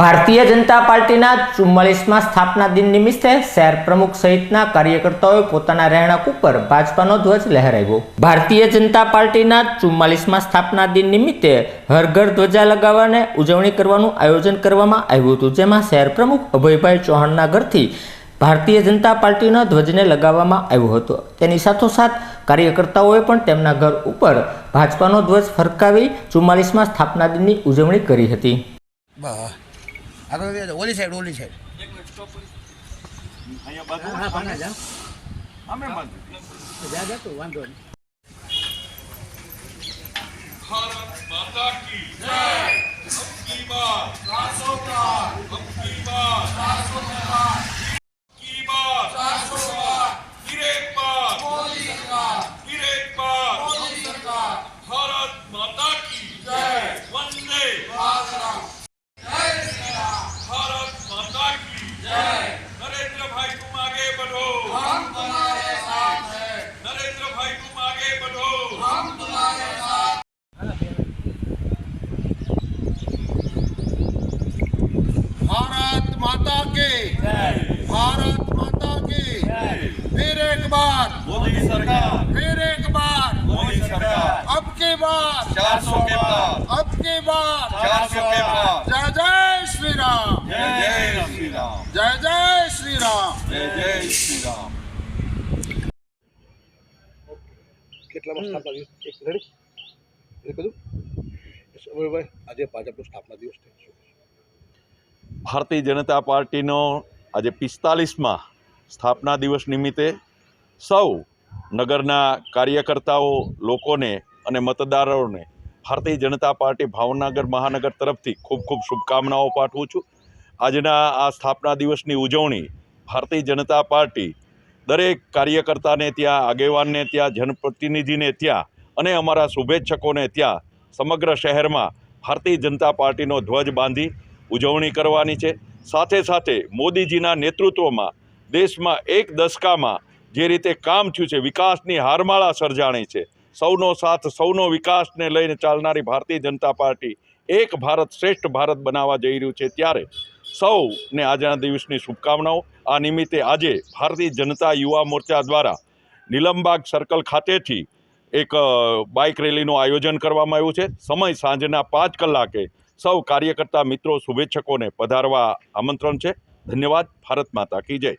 ભારતીય જનતા પાર્ટીના ચુમ્માલીસમાં સ્થાપના દિન નિમિત્તે શહેર પ્રમુખ સહિતના કાર્યકર્તાઓએ પોતાના રહેણાંક ઉપર ભાજપાનો ધ્વજ લહેરાવ્યો. ભારતીય જનતા પાર્ટીના ચુમ્માલીસમાં સ્થાપના દિન નિમિત્તે હર ઘર ધ્વજા લગાવવાને ઉજવણી કરવાનું આયોજન કરવામાં આવ્યું હતું, જેમાં શહેર પ્રમુખ અભયભાઈ ચૌહાણના ઘરથી ભારતીય જનતા પાર્ટીના ધ્વજને લગાવવામાં આવ્યો હતો. તેની સાથોસાથ કાર્યકર્તાઓએ પણ તેમના ઘર ઉપર ભાજપાનો ધ્વજ ફરકાવી ચુમ્માલીસમાં સ્થાપના દિનની ઉજવણી કરી હતી. આગળ ઓલી સાઈડ ઓલી સાઈડ વાંધો નહીં. बढ़ो हम तुम्हारे साथ हैं नरेंद्र भाई तुम आगे बढ़ो हम तुम्हारे साथ भारत माता के भारत माता की फिर एक बार मोदी सरकार फिर एक बार मोदी सरकार अब की बार चार सौ के पार अब की बार चार सौ के पार जय जय श्री राम जय जय श्री राम जय जय ભારતીય જનતા પાર્ટીનો આજે પિસ્તાલીસમાં સ્થાપના દિવસ નિમિત્તે સૌ નગરના કાર્યકર્તાઓ લોકોને અને મતદારોને ભારતીય જનતા પાર્ટી ભાવનગર મહાનગર તરફથી ખૂબ ખૂબ શુભકામનાઓ પાઠવું છું. આજના આ સ્થાપના દિવસની ઉજવણી ભારતીય જનતા પાર્ટી દરેક કાર્યકર્તાને ત્યાં, આગેવાનને ત્યાં, જનપ્રતિનિધિને ત્યાં અને અમારા શુભેચ્છકોને ત્યાં સમગ્ર શહેરમાં ભારતીય જનતા પાર્ટીનો ધ્વજ બાંધી ઉજવણી કરવાની છે. સાથે સાથે મોદીજીના નેતૃત્વમાં દેશમાં એક દશકામાં જે રીતે કામ થયું છે, વિકાસની હારમાળા સર્જાણી છે. સૌનો સાથ, સૌનો વિકાસને લઈને ચાલનારી ભારતીય જનતા પાર્ટી એક ભારત શ્રેષ્ઠ ભારત બનાવવા જઈ રહ્યું છે. ત્યારે સૌને આજના દિવસની શુભકામનાઓ. આ નિમિત્તે આજે ભારતીય જનતા યુવા મોરચા દ્વારા નીલમબાગ સર્કલ ખાતેથી એક બાઇક રેલીનું આયોજન કરવામાં આવ્યું છે. સમય સાંજના પાંચ કલાકે સૌ કાર્યકર્તા મિત્રો, શુભેચ્છકોને પધારવા આમંત્રણ છે. ધન્યવાદ. ભારત માતા કી જય.